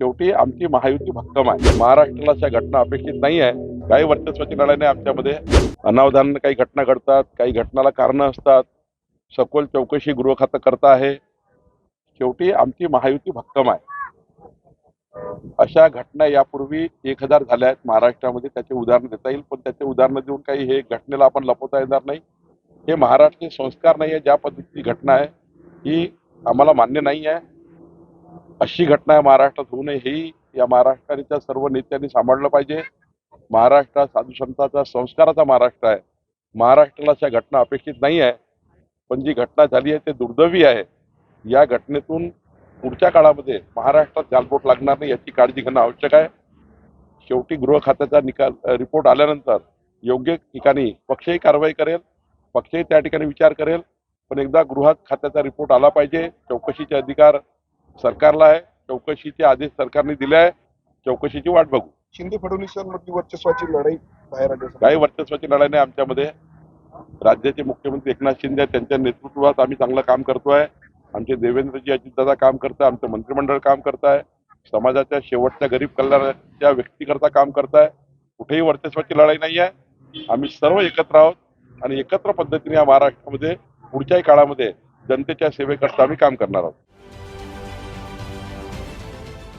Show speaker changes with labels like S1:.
S1: शेवटी आमची महायुती भक्कम आहे. महाराष्ट्राला अशा घटना अपेक्षित नाही आहे. काही वर्चस्वाची लढाईने आमच्यामध्ये अनावधान काही घटना घडतात काही घटनाला कारणं असतात. सखोल चौकशी गृहखातं करता आहे. शेवटी आमची महायुती भक्कम आहे. अशा घटना यापूर्वी एक हजार झाल्या आहेत. महाराष्ट्रामध्ये त्याचे उदाहरण देता येईल पण त्याचे उदाहरणं देऊन काही हे घटनेला आपण लपवता येणार नाही. हे महाराष्ट्रीय संस्कार नाही आहे. ज्या पद्धतीची घटना आहे ही आम्हाला मान्य नाही आहे. अशी घटना महाराष्ट्रात होऊ नये ही या महाराष्ट्राच्या सर्व नेत्यांनी सांभाळलं पाहिजे. महाराष्ट्र हा साधू संतांचा संस्काराचा महाराष्ट्र आहे. महाराष्ट्राला अशा घटना अपेक्षित नाही आहे पण जी घटना झाली आहे ते दुर्दैवी आहे. या घटनेतून पुढच्या काळामध्ये महाराष्ट्रात गालबोट लागणार नाही याची काळजी घेणं आवश्यक आहे. शेवटी गृह खात्याचा निकाल रिपोर्ट आल्यानंतर योग्य ठिकाणी पक्षही कारवाई करेल पक्षही त्या ठिकाणी विचार करेल. पण एकदा गृह खात्याचा रिपोर्ट आला पाहिजे चौकशीचे अधिकार सरकारला आहे चौकशीचे आदेश सरकारने दिले आहे चौकशीची वाट बघू.
S2: शिंदे फडणवीसांमधली वर्चस्वाची लढाई बाहेर आली
S1: काही वर्चस्वाची लढाई नाही आमच्यामध्ये. राज्याचे मुख्यमंत्री एकनाथ शिंदे आहेत, त्यांच्या नेतृत्वात आम्ही चांगलं काम करतोय. आमचे देवेंद्रजी अजितदादा काम करताय आमचं मंत्रिमंडळ काम करताय. समाजाच्या शेवटच्या गरीब कल्याणाच्या व्यक्तीकरता काम करताय. कुठेही वर्चस्वाची लढाई नाही आहे. आम्ही सर्व एकत्र आहोत आणि एकत्र पद्धतीने या महाराष्ट्रामध्ये पुढच्याही काळामध्ये जनतेच्या सेवेकरता आम्ही काम करणार आहोत.